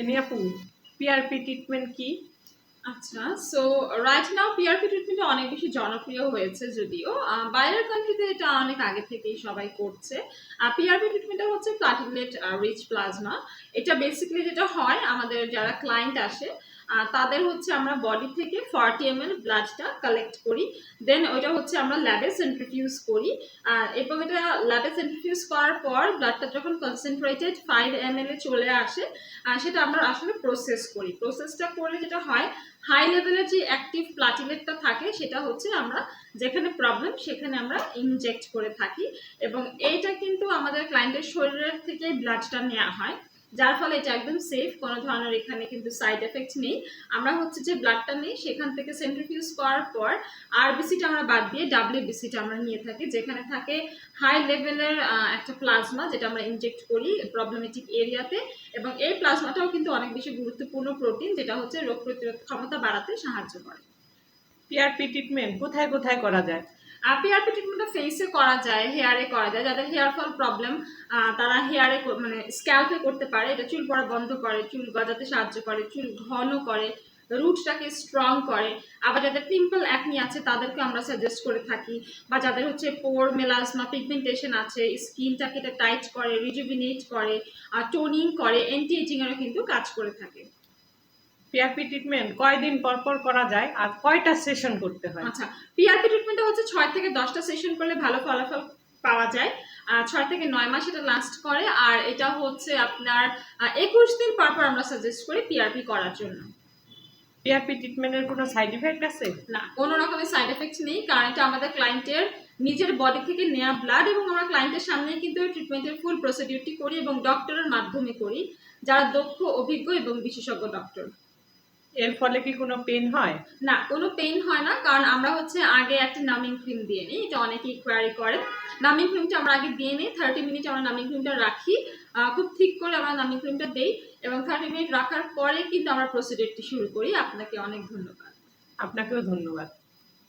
Any আপু PRP treatment কি? আচ্ছা so right now PRP treatment অনেক বেশি জনপ্রিয় হয়েছে যদিও। বাইরের কান্ট্রিতে এটা অনেক আগে থেকেই সবাই করছে। আর পিআরপি ট্রিটমেন্টটা হচ্ছে প্লাটিলেট রিচ প্লাজমা এটা বেসিক্যালি যেটা হয়, আমাদের যারা ক্লায়েন্ট আসে তাদের হচ্ছে আমরা বডি থেকে ফর্টি এম এল ব্লাডটা কালেক্ট করি। দেন ওইটা হচ্ছে আমরা ল্যাবে সেন্ট্রিফিউজ করি। এবং এটা ল্যাবে সেন্ট্রিফিউজ করার পর ব্লাডটা যখন কনসেন্ট্রেটেড ফাইভ এম এল এ চলে আসে সেটা আমরা আসলে প্রসেস করি। প্রসেসটা করলে যেটা হয় হাই লেভেলের যে অ্যাক্টিভ প্লাটিলেটটা থাকে, সেটা হচ্ছে আমরা যেখানে প্রবলেম সেখানে আমরা ইনজেক্ট করে থাকি। এবং এইটা কিন্তু আমাদের ক্লায়েন্টের শরীরের থেকে ব্লাডটা নেওয়া হয়। যার ফলে এটা একদম সেফ কোনো ধরনের এখানে কিন্তু সাইড এফেক্ট নেই। আমরা হচ্ছে যে ব্লাডটা নিই, সেখান থেকে সেন্ট্রিফিউজ করার পর আরবিসিটা আমরা বাদ দিয়ে ডাব্লিউবিসিটা আমরা নিয়ে থাকি, যেখানে থাকে হাই লেভেলের একটা প্লাজমা যেটা আমরা ইনজেক্ট করি প্রবলেমেটিক এরিয়াতে এবং এই প্লাজমাটাও কিন্তু অনেক বেশি গুরুত্বপূর্ণ প্রোটিন যেটা হচ্ছে রোগ প্রতিরোধ ক্ষমতা বাড়াতে সাহায্য করে। পিআরপি ট্রিটমেন্ট কোথায় কোথায় করা যায়? আর পিআরপি ট্রিটমেন্টটা ফেসে করা যায় হেয়ারে করা যায়, যাদের হেয়ার ফল প্রবলেম তারা হেয়ারে মানে স্ক্যাল্পে করতে পারে, এটা চুল পড়া বন্ধ করে, চুল গজাতে সাহায্য করে, চুল ঘন করে রুটটাকে স্ট্রং করে। আবার যাদের পিম্পল অ্যাকনি আছে তাদেরকে আমরা সাজেস্ট করে থাকি। বা যাদের হচ্ছে পোর মেলাসমা পিগমেন্টেশন আছে স্কিনটাকে এটা টাইট করে রিজুভিনেট করে টোনিং করে অ্যান্টি এজিংয়েরও কিন্তু কাজ করে থাকে। পিআরপি ট্রিটমেন্ট কয়দিন পর পর করা যায় আর কয়টা সেশন করতে হয়? আচ্ছা পিআরপি ট্রিটমেন্টটা হচ্ছে ছয় থেকে দশটা সেশন করলে ভালো ফলাফল পাওয়া যায়। আর ছয় থেকে নয় মাস এটা লাস্ট করে আর এটা হচ্ছে আপনার একুশ দিন পর পর আমরা সাজেস্ট করি পিআরপি করার জন্য। পিআরপি ট্রিটমেন্টের কোনো সাইড ইফেক্ট আছে? না কোনো রকমের সাইড এফেক্ট নেই কারণ এটা আমাদের ক্লায়েন্টের নিজের বডি থেকে নেওয়া ব্লাড এবং আমরা ক্লায়েন্টের সামনে কিন্তু ট্রিটমেন্টের ফুল প্রসিডিউরটি করি এবং ডক্টরের মাধ্যমে করি যারা দক্ষ অভিজ্ঞ এবং বিশেষজ্ঞ ডক্টর এর ফলে কি কোনো পেন হয়? না কোনো পেন হয় না কারণ আমরা হচ্ছে আগে একটা নামিং ক্রিম দিয়ে নিই এটা অনেকেই কোয়ারি করে। নামিং ক্রিমটা আমরা আগে দিয়ে নিই থার্টি মিনিট আমরা নামিং ক্রিমটা রাখি। খুব ঠিক করে আমরা নামিং ক্রিমটা দিই এবং থার্টি মিনিট রাখার পরে কিন্তু আমরা প্রসিডিউরটি শুরু করি। আপনাকে অনেক ধন্যবাদ। আপনাকেও ধন্যবাদ।